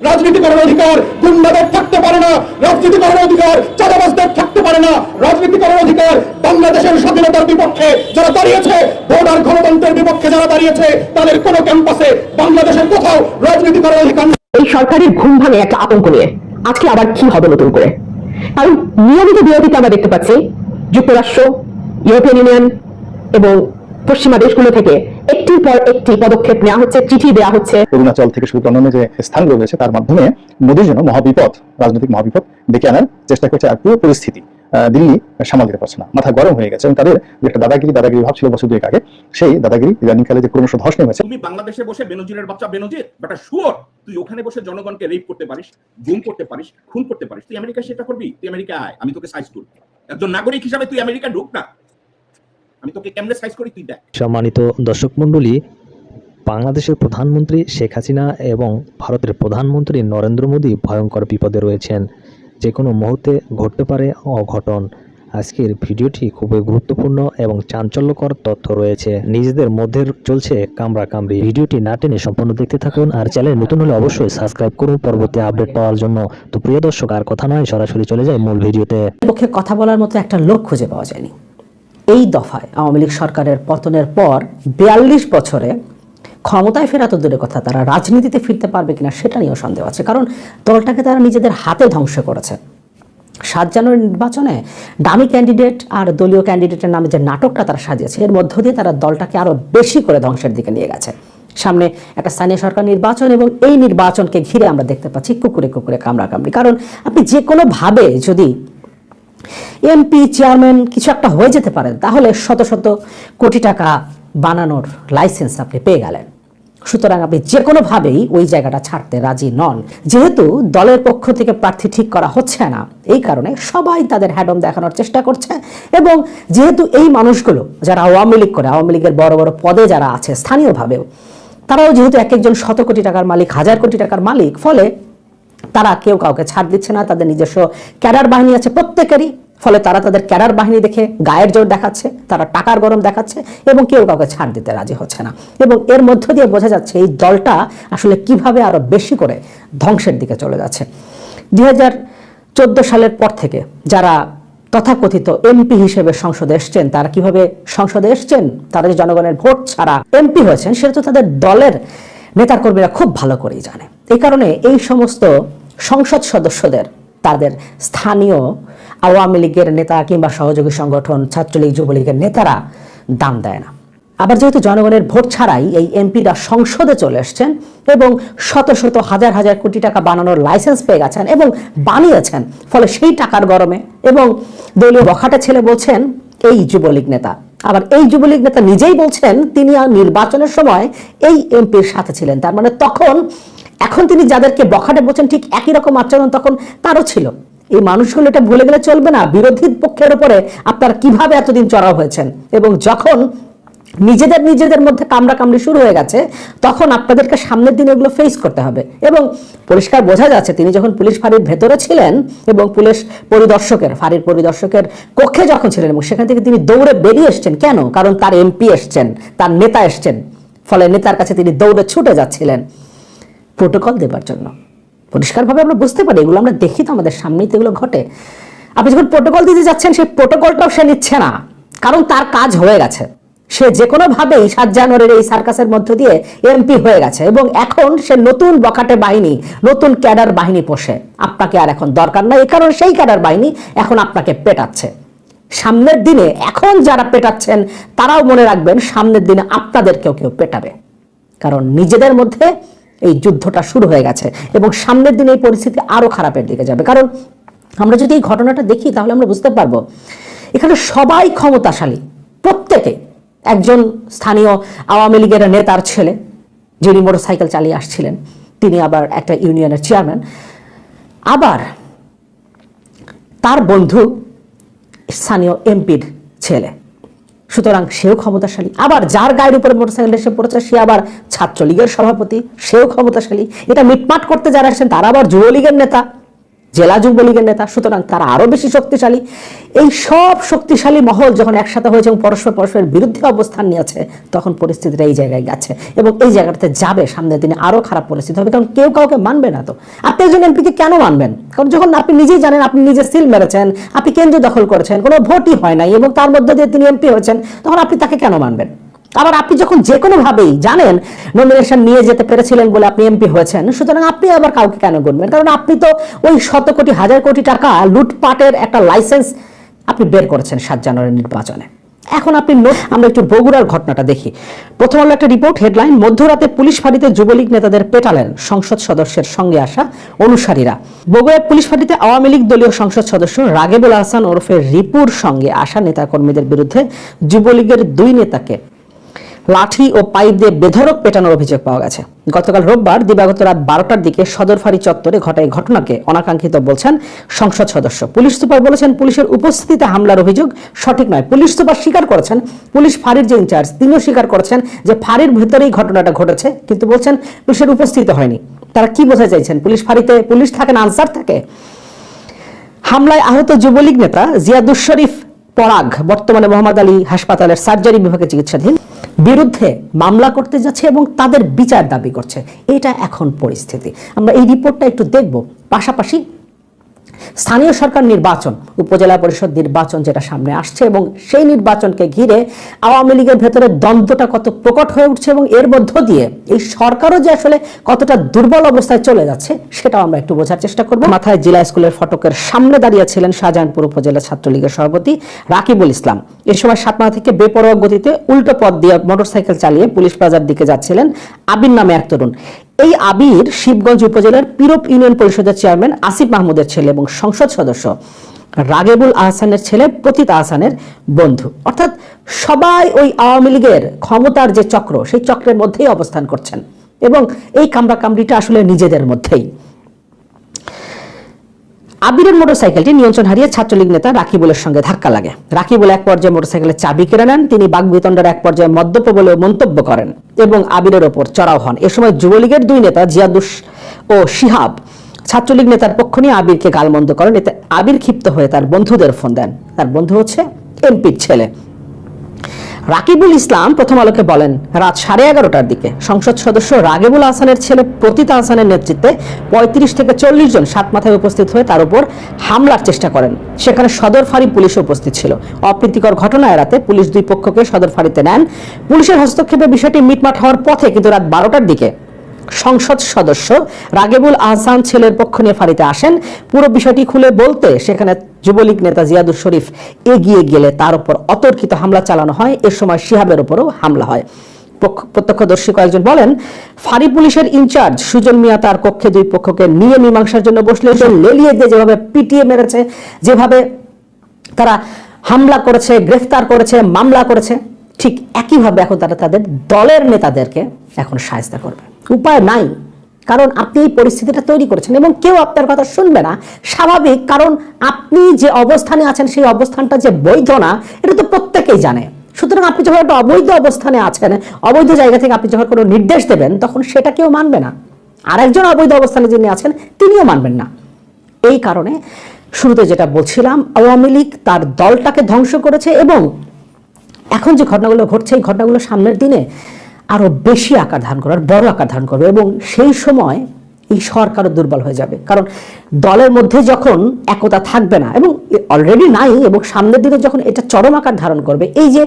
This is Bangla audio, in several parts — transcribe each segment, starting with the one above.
রাজনীতি করার অধিকার গুন্ডাদের থাকতে পারে না, রাজনীতি করার অধিকার চাঁদাবাজদের থাকতে পারে না, রাজনীতি করার অধিকার বাংলাদেশের স্বাধীনতার বিপক্ষে যারা দাঁড়িয়েছে, ভোটার গণতন্ত্রের বিপক্ষে যারা দাঁড়িয়েছে, তাদের কোনো ক্যাম্পাসে বাংলাদেশের কোথাও রাজনীতি করার অধিকার এই সরকারের ঘুম ভাঙে একটা আতঙ্ক নিয়ে। আজকে আবার কি হবে নতুন করে? কারণ নিয়মিত বিরতিতে আমরা দেখতে পাচ্ছি, যুক্তরাষ্ট্র ইউরোপিয়ান ইউনিয়ন এবং পশ্চিমা দেশগুলো থেকে একটির পর একটি পদক্ষেপ নেওয়া হচ্ছে চিঠি দেওয়া হচ্ছে। অরুণাচল থেকে শুরু করে অন্যান্য যে স্থানগুলো রয়েছে তার মাধ্যমে মোদীর জন্য মহাবিপদ রাজনৈতিক মহাবিপদ ডেকে আনার চেষ্টা করছে আর পুরো পরিস্থিতি দিল্লি সামাল দিতে পারছে না। মাথা গরম হয়ে গেছে এবং তাদের যে একটা দাদাগিরি দাদাগিরি ভাব ছিল বছর দুয়েক আগে সেই দাদাগিরি ইদানিংকালে যে ক্রমশ ধস নেমেছে। তুমি বাংলাদেশে বসে বেনজিরের বাচ্চা বেনজির বাট শুয়োর তুই ওখানে বসে জনগণকে রেপ করতে পারিস গুম করতে পারিস খুন করতে পারিস। তুই আমেরিকা সেটা করবি? তুই আমেরিকা আয় আমি তোকে সাইজ করি একজন নাগরিক হিসাবে তুই আমেরিকা ঢুক না। আমি তোকে কেমনে সাইজ করি তুই দেখ। সম্মানিত দর্শক মণ্ডলী বাংলাদেশের প্রধানমন্ত্রী শেখ হাসিনা এবং ভারতের প্রধানমন্ত্রী নরেন্দ্র মোদী ভয়ঙ্কর বিপদে রয়েছেন। যে কোনো মুহূর্তে ঘটতে পারে অঘটন। আজকের ভিডিওটি খুবই গুরুত্বপূর্ণ এবং চাঞ্চল্যকর তথ্য রয়েছে। নিজেদের মধ্যে চলছে কামড়া কামড়ি ভিডিওটি না টেনে সম্পূর্ণ দেখতে থাকুন আর চ্যানেল নতুন হলে অবশ্যই সাবস্ক্রাইব করুন। পরবর্তী আপডেট পাওয়ার জন্য তো প্রিয় দর্শক আর কথা নয় সরাসরি চলে যায় মূল ভিডিওতে। পক্ষে কথা বলার মতো একটা লোক খুঁজে পাওয়া যায়নি। এই দফায় আওয়ামী লীগ সরকারের পতনের পর বিয়াল্লিশ বছরে ক্ষমতায় ফেরা তো দূরের কথা তারা রাজনীতিতে ফিরতে পারবে কিনা সেটা নিয়েও সন্দেহ আছে। কারণ দলটাকে তারা নিজেদের হাতে ধ্বংস করেছে। সাত জানুয়ারি নির্বাচনে ডামি ক্যান্ডিডেট আর দলীয় ক্যান্ডিডেটের নামে যে নাটকটা তারা সাজিয়েছে, এর মধ্য দিয়ে তারা দলটাকে আরও বেশি করে ধ্বংসের দিকে নিয়ে গেছে। সামনে একটা স্থানীয় সরকার নির্বাচন এবং এই নির্বাচনকে ঘিরে আমরা দেখতে পাচ্ছি কুকুরে কুকুরে কামড়াকামড়ি। কারণ আপনি যে কোনোভাবে যদি এমপি, চেয়ারম্যান কিছু একটা হয়ে যেতে পারেন। তাহলে শত শত কোটি টাকা বানানোর লাইসেন্স আপনি পেয়ে গেলেন। সুতরাং আপনি যে কোনোভাবেই ওই জায়গাটা ছাড়তে রাজি নন। যেহেতু দলের পক্ষ থেকে প্রার্থী ঠিক করা হচ্ছে না, এই কারণে সবাই তাদের হ্যাডম দেখানোর চেষ্টা করছে এবং যেহেতু এই মানুষগুলো, যারা আওয়ামী লীগ করে, আওয়ামী লীগের বড় বড় পদে যারা আছে স্থানীয়ভাবেও, তারাও যেহেতু এক একজন শত কোটি টাকার মালিক, হাজার কোটি টাকার মালিক, ফলে তারা কেউ কাউকে ছাড় দিচ্ছে না, তাদের নিজস্ব ক্যাডার বাহিনী আছে প্রত্যেকেরই, ফলে তারা তাদের ক্যাডার বাহিনী দেখে গায়ের জোর দেখাচ্ছে, তারা টাকার গরম দেখাচ্ছে এবং কেউ কাউকে ছাড় দিতে রাজি হচ্ছে না। এবং এর মধ্য দিয়ে বোঝা যাচ্ছে এই দলটা আসলে কীভাবে আরও বেশি করে ধ্বংসের দিকে চলে যাচ্ছে। দুই হাজার চোদ্দ সালের পর থেকে যারা তথাকথিত এমপি হিসেবে সংসদে এসছেন, তারা কীভাবে সংসদে এসছেন? তারা যে জনগণের ভোট ছাড়া এমপি হয়েছেন, সেটা তো তাদের দলের নেতাকর্মীরা খুব ভালো করেই জানে। এই কারণে এই সমস্ত সংসদ সদস্যদের, তাদের স্থানীয় আওয়ামী লীগের নেতা কিংবা সহযোগী সংগঠন, ছাত্রলীগ, যুবলীগের নেতারা দাম দেয় না। আবার যেহেতু জনগণের ভোট ছাড়াই এই এমপিরা সংসদে চলে এসছেন এবং শত শত, হাজার হাজার কোটি টাকা বানানোর লাইসেন্স পেয়ে গেছেন এবং বানিয়েছেন, ফলে সেই টাকার গরমে এবং দলীয় বখাটে ছেলে বলছেন এই যুবলীগ নেতা। আবার এই যুবলীগ নেতা নিজেই বলছেন তিনি নির্বাচনের সময় এই এমপির সাথে ছিলেন, তার মানে তখন এখন তিনি যাদেরকে বখাটে বলছেন ঠিক একই রকম আচরণ তখন তারও ছিল। এই মানুষগুলো এটা ভুলে গেলে চলবে না। বিরোধী পক্ষের উপরে আপনারা কীভাবে এতদিন চড়াও হয়েছেন? এবং যখন নিজেদের নিজেদের মধ্যে কামড়া কামড়ি শুরু হয়ে গেছে, তখন আপনাদেরকে সামনের দিন এগুলো ফেস করতে হবে। এবং পরিষ্কার বোঝা যাচ্ছে, তিনি যখন পুলিশ ফাঁড়ির ভেতরে ছিলেন এবং পুলিশ পরিদর্শকের, ফাঁড়ির পরিদর্শকের কক্ষে যখন ছিলেন এবং সেখান থেকে তিনি দৌড়ে বেরিয়ে এসছেন কেন? কারণ তার এমপি এসছেন, তার নেতা এসছেন। ফলে নেতার কাছে তিনি দৌড়ে ছুটে যাচ্ছিলেন। প্রোটোকল দেবার জন্য। পরিষ্কারভাবে আমরা বুঝতে পারি, এগুলো আমরা দেখি তো আমাদের সামনেই তো এগুলো ঘটে। আপনি যখন প্রোটোকল দিতে যাচ্ছেন, সেই প্রোটোকলটাও সে নিচ্ছে না। কারণ তার কাজ হয়ে গেছে। সে যে কোনোভাবেই সাত জানুয়ারির এই সার্কাসের মধ্য দিয়ে এমপি হয়ে গেছে এবং এখন সে নতুন বকাটে বাহিনী, নতুন ক্যাডার বাহিনী পোষে। আপনাকে আর এখন দরকার নাই, এই কারণে সেই ক্যাডার বাহিনী এখন আপনাকে পেটাচ্ছে। সামনের দিনে এখন যারা পেটাচ্ছেন, তারাও মনে রাখবেন সামনের দিনে আপনাদেরকেও কেউ পেটাবে। কারণ নিজেদের মধ্যে এই যুদ্ধটা শুরু হয়ে গেছে এবং সামনের দিনে এই পরিস্থিতি আরও খারাপের দিকে যাবে। কারণ আমরা যদি এই ঘটনাটা দেখি, তাহলে আমরা বুঝতে পারব, এখানে সবাই ক্ষমতাশালী, প্রত্যেকে। একজন স্থানীয় আওয়ামী লীগের নেতার ছেলে, যিনি মোটরসাইকেল চালিয়ে আসছিলেন, তিনি আবার একটা ইউনিয়নের চেয়ারম্যান। আবার তার বন্ধু স্থানীয় এমপির ছেলে। সুতরাং সেও ক্ষমতাশালী। আবার যার গায়ের উপরে মোটরসাইকেল এসে পড়েছে, সে আবার ছাত্রলীগের সভাপতি, সেও ক্ষমতাশালী। এটা মিটমাট করতে যারা আসছেন তারা আবার যুবলীগের নেতা। জেলা যুবলীগের নেতা, সুতরাং তারা আরও বেশি শক্তিশালী। এই সব শক্তিশালী মহল যখন একসাথে হয়েছে এবং পরস্পর পরস্পরের বিরুদ্ধে অবস্থান নিয়েছে, তখন পরিস্থিতিটা এই জায়গায় গেছে এবং এই জায়গাটাতে যাবে সামনের দিনে আরও খারাপ পরিস্থিতি হবে, কারণ কেউ কাউকে মানবে না তো। আপনি একজন এমপিকে কেন মানবেন? কারণ যখন আপনি নিজেই জানেন, আপনি নিজে সিল মেরেছেন, আপনি কেন্দ্র দখল করেছেন, কোনো ভোটই হয় নাই এবং তার মধ্যে দিয়ে তিনি এমপি হয়েছেন, তখন আপনি তাকে কেন মানবেন? আবার আপনি যখন যে কোনো ভাবেই জানেন নমিনেশন নিয়ে যেতে পেরেছিলেন বলে আপনি এমপি হয়েছেন, সুতরাং আপনি আবার কাউকে কেন গুনবেন কারণ আপনি তো ওই শত কোটি, হাজার কোটি টাকা লুটপাটের একটা লাইসেন্স আপনি বের করেছেন সাত জানুয়ারি নির্বাচনে। এখন আপনি আমরা একটু বগুড়ার ঘটনাটা দেখি। প্রথম আলো একটা রিপোর্ট হেডলাইন মধ্যরাতে পুলিশ ফাঁড়িতে যুবলীগ নেতাদের পেটালেন সংসদ সদস্যের সঙ্গে আসা অনুসারীরা। বগুড়ার পুলিশ ফাঁড়িতে আওয়ামী লীগ দলীয় সংসদ সদস্য রাগেবুল হাসান ওরফে রিপুর সঙ্গে আসা নেতাকর্মীদের বিরুদ্ধে যুবলীগের দুই নেতাকে লাঠি ও পাইপ দিয়ে বেধড়ক পেটানোর অভিযোগ পাওয়া গেছে। গতকাল রোববার দিবাগত রাত বারোটার দিকে সদর ফাঁড়ি চত্বরে ঘটা এই ঘটনাকে অনাকাঙ্ক্ষিত বলছেন সংসদ সদস্য। পুলিশ সুপার বলেছেন, পুলিশের উপস্থিতিতে হামলার অভিযোগ সঠিক নয়। পুলিশ সুপার স্বীকার করেছেন, পুলিশ ফাঁড়ির যে ইনচার্জ, তিনিও স্বীকার করেছেন যে ফাঁড়ির ভিতরেই ঘটনাটা ঘটেছে, কিন্তু বলছেন পুলিশের উপস্থিতি হয়নি। তারা কি বোঝাতে চাইছেন? পুলিশ ফাঁড়িতে পুলিশ থাকে না, আনসার থাকে? হামলায় আহত যুবলীগ নেতা জিয়াদুস শরীফ পরাগ, বর্তমানে মোহাম্মদ আলী হাসপাতালের সার্জারি বিভাগে চিকিৎসাধীন। বিরুদ্ধে মামলা করতে যাচ্ছে এবং তাদের বিচার দাবি করছে। এটা এখন পরিস্থিতি। আমরা এই রিপোর্টটা একটু দেখব। পাশাপাশি স্থানীয় সরকার নির্বাচন, উপজেলা পরিষদ নির্বাচন যেটা সামনে আসছে এবং সেই নির্বাচনকে ঘিরে আওয়ামী লীগের ভেতরে দ্বন্দ্বটা কত প্রকট হয়ে উঠছে এবং এর মধ্য দিয়ে এই সরকারও যে আসলে কতটা দুর্বল অবস্থায় চলে যাচ্ছে, সেটাও আমরা একটু বোঝার চেষ্টা করব। মাথায় জেলা স্কুলের ফটকের সামনে দাঁড়িয়েছিলেন শাহজাহানপুর উপজেলা ছাত্রলীগের সভাপতি রাকিবুল ইসলাম। এ সময় সাতমাথা থেকে বেপরোয়া গতিতে উল্টো পথ দিয়ে মোটরসাইকেল চালিয়ে পুলিশ প্লাজার দিকে যাচ্ছিলেন আবির নামে এক তরুণ। এই আবির শিবগঞ্জ উপজেলার পিরোপ ইউনিয়ন পরিষদের চেয়ারম্যান আসিফ মাহমুদের ছেলে এবং সংসদ সদস্য রাগেবুল আহসানের ছেলে প্রতীত আহসানের বন্ধু। অর্থাৎ সবাই ওই আওয়ামী লীগের ক্ষমতার যে চক্র, সেই চক্রের মধ্যেই অবস্থান করছেন এবং এই কামড়া কামড়িটা আসলে নিজেদের মধ্যেই। আবিরের মোটরসাইকেলটি নিয়ন্ত্রণ হারিয়ে ছাত্রলীগ নেতা রাকিবুলের সঙ্গে ধাক্কা লাগে। রাকিবুল এক পর্যায়ে মোটরসাইকেলের চাবি কেড়ে নেন, তিনি বাগবিতণ্ডার এক পর্যায়ে মদ্যপ বলে মন্তব্য করেন এবং আবিরের ওপর চড়াও হন। এ সময় যুবলীগের দুই নেতা জিয়াদুস ও শিহাব ছাত্রলীগ নেতার পক্ষ নিয়ে আবিরকে গালমন্দ করেন। এতে আবির ক্ষিপ্ত হয়ে তার বন্ধুদের ফোন দেন। তার বন্ধু হচ্ছে এমপির ছেলে। রাকিবুল ইসলাম প্রথম আলোকে বলেন, রাত সাড়ে এগারোটার দিকে সংসদ সদস্য রাগেবুল হাসানের ছেলে প্রতীত হাসানের নেতৃত্বে পঁয়ত্রিশ থেকে চল্লিশ জন সাত মাথায় উপস্থিত হয়ে তার উপর হামলার চেষ্টা করেন। সেখানে সদর ফাঁড়ি পুলিশ উপস্থিত ছিল। অপ্রীতিকর ঘটনা এড়াতে পুলিশ দুই পক্ষকে সদর ফাঁড়িতে নেন। পুলিশের হস্তক্ষেপে বিষয়টি মিটমাট হওয়ার পথে কিন্তু রাত বারোটার দিকে সংসদ সদস্য রাগেবুল আহসান ছেলের পক্ষ নিয়ে ফাঁড়িতে আসেন। পুরো বিষয়টি খুলে বলতে সেখানে যুবলীগ নেতা জিয়াদুর শরীফ এগিয়ে গেলে তার উপর অতর্কিত হামলা চালানো হয়। এ সময় শিহাবের উপরও হামলা হয়। প্রত্যক্ষদর্শী কয়েকজন বলেন, ফাঁড়ি পুলিশের ইনচার্জ সুজন মিয়া তার কক্ষে দুই পক্ষকে নিয়ে মীমাংসার জন্য বসলে লেলিয়ে দিয়ে যেভাবে পিটিয়ে মেরেছে, যেভাবে তারা হামলা করেছে, গ্রেফতার করেছে, মামলা করেছে, ঠিক একইভাবে এখন তারা তাদের দলের নেতাদেরকে এখন সাহায্য করবে। উপায় নাই। কারণ আপনি এই পরিস্থিতিটা তৈরি করেছেন এবং কেউ আপনার কথা শুনবে না। স্বাভাবিক, কারণ আপনি যে অবস্থানে আছেন, সেই অবস্থানটা যে বৈধ না, এটা তো প্রত্যেকেই জানে। সুতরাং আপনি যখন একটা অবৈধ অবস্থানে আছেন, অবৈধ জায়গা থেকে আপনি যখন কোনো নির্দেশ দেবেন, তখন সেটা কেউ মানবে না। আরেকজন অবৈধ অবস্থানে যিনি আছেন, তিনিও মানবেন না। এই কারণে শুরুতে যেটা বলছিলাম, আওয়ামী লীগ তার দলটাকে ধ্বংস করেছে এবং এখন যে ঘটনাগুলো ঘটছে, এই ঘটনাগুলো সামনের দিনে আরও বেশি আকার ধারণ করবে বড় আকার ধারণ করবে এবং সেই সময় এই সরকারও দুর্বল হয়ে যাবে। কারণ দলের মধ্যে যখন একতা থাকবে না, এবং অলরেডি নাই এবং সামনের দিনে যখন এটা চরম আকার ধারণ করবে, এই যে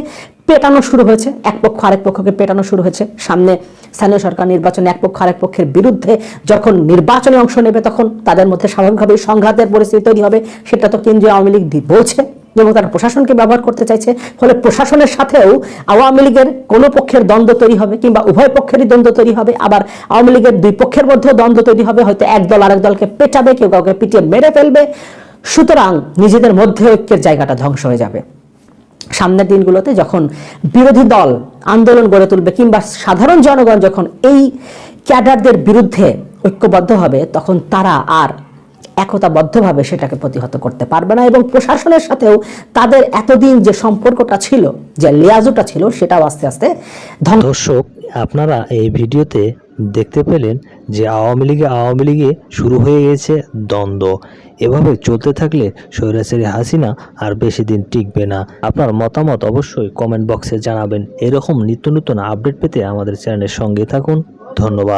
পেটানো শুরু হয়েছে, এক পক্ষ আরেক পক্ষকে পেটানো শুরু হয়েছে, সামনে স্থানীয় সরকার নির্বাচনে এক পক্ষ আরেক পক্ষের বিরুদ্ধে যখন নির্বাচনে অংশ নেবে, তখন তাদের মধ্যে স্বাভাবিকভাবেই সংঘাতের পরিস্থিতি তৈরি হবে, সেটা তো কেন্দ্রীয় আওয়ামী লীগ বলছে। এবং তারা প্রশাসনকে ব্যবহার করতে চাইছে, ফলে প্রশাসনের সাথেও আওয়ামী লীগের কোনো পক্ষের দ্বন্দ্ব তৈরি হবে কিংবা উভয় পক্ষেরই দ্বন্দ্ব তৈরি হবে, আবার আওয়ামী লীগের দুই পক্ষের মধ্যেও দ্বন্দ্ব তৈরি হবে, হয়তো এক দল আরেক দলকে পেটাবে কেউ কাউকে পিটিয়ে মেরে ফেলবে। সুতরাং নিজেদের মধ্যে ঐক্যের জায়গাটা ধ্বংস হয়ে যাবে। সামনের দিনগুলোতে যখন বিরোধী দল আন্দোলন গড়ে তুলবে কিংবা সাধারণ জনগণ যখন এই ক্যাডারদের বিরুদ্ধে ঐক্যবদ্ধ হবে, তখন তারা আর একতাবদ্ধভাবে সেটাকে প্রতিহত করতে পারবে না এবং প্রশাসনের সাথেও তাদের এতদিন যে সম্পর্কটা ছিল, যে লিয়াজুটা ছিল, সেটাও আস্তে আস্তে দর্শক, আপনারা এই ভিডিওতে দেখতে পেলেন যে আওয়ামী লীগে আওয়ামী লীগে শুরু হয়ে গেছে দ্বন্দ্ব। এভাবে চলতে থাকলে স্বৈরাচারী হাসিনা আর বেশি দিন টিকবে না। আপনার মতামত অবশ্যই কমেন্ট বক্সে জানাবেন। এরকম নিত্য নতুন আপডেট পেতে আমাদের চ্যানেলের সঙ্গে থাকুন। ধন্যবাদ।